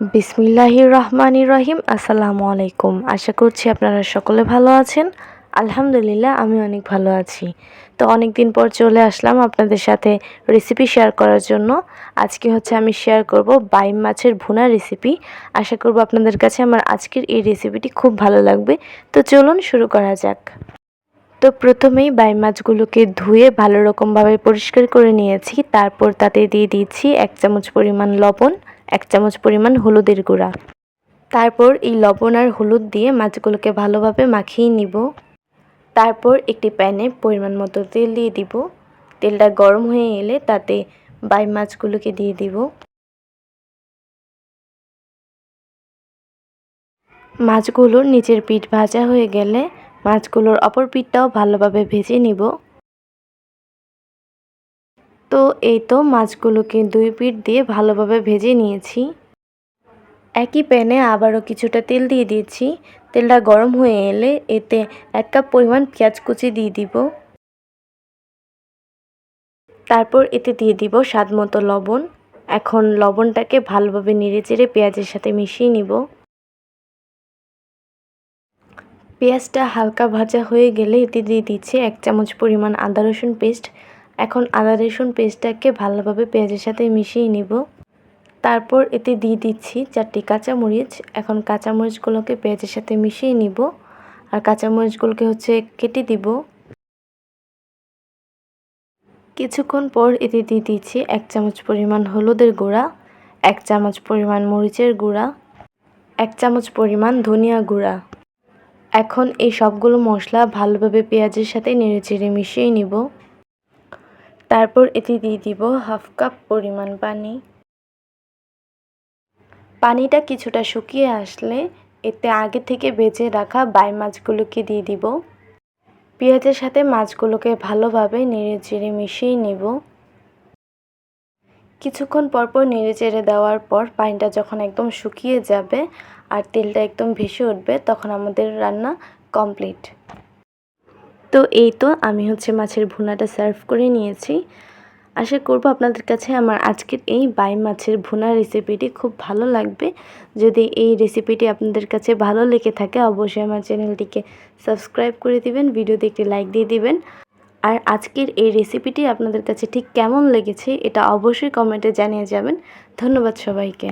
বিসমিল্লাহির রহমানির রহিম আসসালামু আলাইকুম আশা করছি আপনারা সকলে ভালো আছেন। আলহামদুলিল্লাহ আমি অনেক ভালো আছি। তো অনেক দিন পর চলে আসলাম আপনাদের সাথে রেসিপি শেয়ার করার জন্য। আজকে হচ্ছে আমি শেয়ার করব বাইম মাছের ভুনা রেসিপি আশা করব আপনাদের কাছে আমার আজকের এই রেসিপিটি খুব ভালো লাগবে। তো চলুন শুরু করা যাক। তো প্রথমেই বাই মাছগুলোকে ধুয়ে ভালো রকমভাবে পরিষ্কার করে নিয়েছি। তারপর তাতে দিয়ে দিয়েছি এক চামচ পরিমাণ লবণ, এক চামচ পরিমাণ হলুদের গুঁড়া। তারপর এই লবণ আর হলুদ দিয়ে মাছগুলোকে ভালোভাবে মাখিয়ে নিব। তারপর একটি প্যানে পরিমাণ মতো তেল দিয়ে দিব। তেলটা গরম হয়ে এলে তাতে বাই মাছগুলোকে দিয়ে দিব। মাছগুলোর নিচের পিঠ ভাজা হয়ে গেলে মাছগুলোর অপর পিঠটাও ভালোভাবে ভেজে নিব। তো এই তো মাছগুলোকে দুই পিঠ দিয়ে ভালোভাবে ভেজে নিয়েছি। একই প্যানে আবারও কিছুটা তেল দিয়ে দিয়েছি। তেলটা গরম হয়ে এলে এতে এক কাপ পরিমাণ পেঁয়াজ কুচি দিয়ে দিব। তারপর এতে দিয়ে দিব স্বাদ মতো লবণ। এখন লবণটাকে ভালোভাবে নেড়ে চেড়ে পেঁয়াজের সাথে মিশিয়ে নিব। পেঁয়াজটা হালকা ভাজা হয়ে গেলে এতে দিয়ে দিচ্ছি এক চামচ পরিমাণ আদা রসুন পেস্ট। এখন আদা রসুন পেস্টটাকে ভালোভাবে পেঁয়াজের সাথে মিশিয়ে নিব। তারপর এতে দিয়ে দিচ্ছি চারটি কাঁচামরিচ। এখন কাঁচামরিচগুলোকে পেঁয়াজের সাথে মিশিয়ে নিব আর কাঁচামরিচগুলোকে হচ্ছে কেটে দিব। কিছুক্ষণ পর এতে দিয়ে দিচ্ছি এক চামচ পরিমাণ হলুদের গুঁড়া, এক চামচ পরিমাণ মরিচের গুঁড়া, এক চামচ পরিমাণ ধনিয়া গুঁড়া। এখন এই সবগুলো মশলা ভালোভাবে পেঁয়াজের সাথে নেড়ে চেড়ে মিশিয়ে নিব। তারপর এতে দিয়ে দিব হাফ কাপ পরিমাণ পানি। পানিটা কিছুটা শুকিয়ে আসলে এতে আগে থেকে বেজে রাখা বাই মাছগুলোকে দিয়ে দিব। পেঁয়াজের সাথে মাছগুলোকে ভালোভাবে নেড়ে চেড়ে মিশিয়ে নেব। কিছুক্ষণ পরপর নেড়ে চেড়ে দেওয়ার পর পানিটা যখন একদম শুকিয়ে যাবে আর তেলটা একদম ভেসে উঠবে, তখন আমাদের রান্না কমপ্লিট তো এই তো আমি হচ্ছে মাছের ভুনাটা সার্ভ করে নিয়েছি। আশা করব আপনাদের কাছে আমার আজকের এই বাই মাছের ভুনা রেসিপিটি খুব ভালো লাগবে। যদি এই রেসিপিটি আপনাদের কাছে ভালো লেগে থাকে, অবশ্যই আমার চ্যানেলটিকে সাবস্ক্রাইব করে দিবেন ভিডিওতে একটি লাইক দিয়ে দিবেন। আর আজকের এই রেসিপিটি আপনাদের কাছে ঠিক কেমন লেগেছে, এটা অবশ্যই কমেন্টে জানিয়ে যাবেন। ধন্যবাদ সবাইকে।